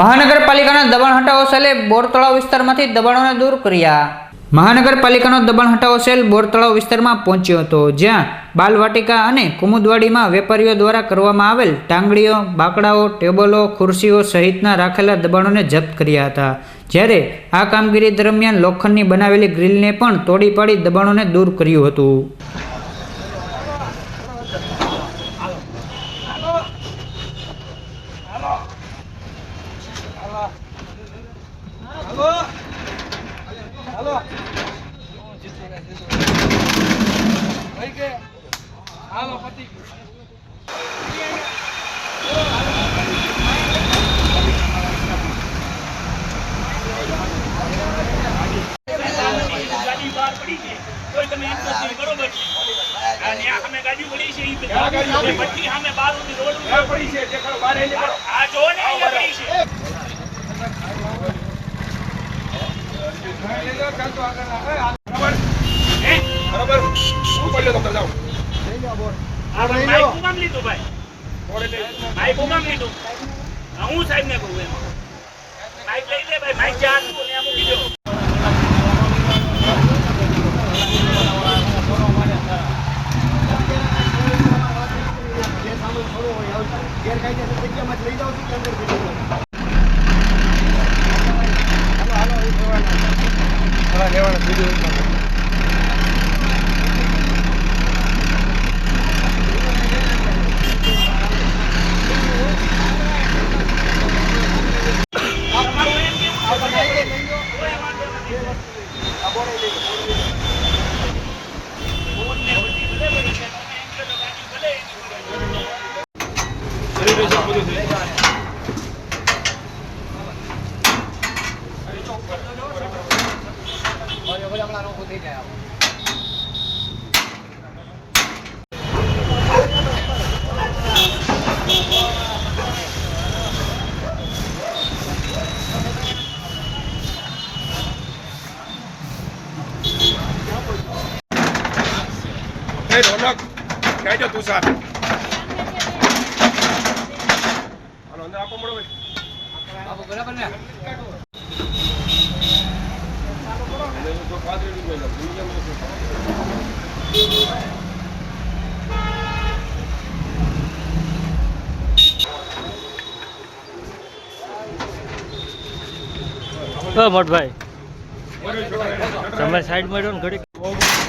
મહાનગરપાલિકાના દબાણ હટાવો સેલે બોરતળાવ વિસ્તારમાંથી દબાણોને દૂર કર્યા. મહાનગરપાલિકાનો દબાણ હટાવો સેલ બોરતળાવ વિસ્તારમાં પહોંચ્યો હતો, જ્યાં બાલવાટિકા અને કુમુદવાડીમાં વેપારીઓ દ્વારા કરવામાં આવેલ ટાંગડીઓ બાકડાઓ, ટેબલો, ખુરશીઓ સહિતના રાખેલા દબાણોને જપ્ત કર્યા હતા. જ્યારે આ કામગીરી દરમિયાન લોખંડની બનાવેલી ગ્રીલને પણ તોડી પાડી દબાણોને દૂર કર્યું હતું. આ સામે ગાડી પડી છે રોડ આ જો ને અહીંયા પડી છે હે? આ ભાઈ માઇક ઉગામ લીધું ભાઈ માઇક ઉગામ લીધું હા, એમ માઇક લઈ માઇક મૂકી દો તમારું એમ કેવું છે? કોઈ વાંધો નથી. બોર્ડ ને બધી ભલે પડી છે. તમે એમ કહો તો ગાડી ભલે એની પડી. એ રોનક કહેજો તું સાર હાલો અંદર આપો મળો ભાઈ. ઓ મોટભાઈ તમે સાઈડ મળ્યો ને ઘડી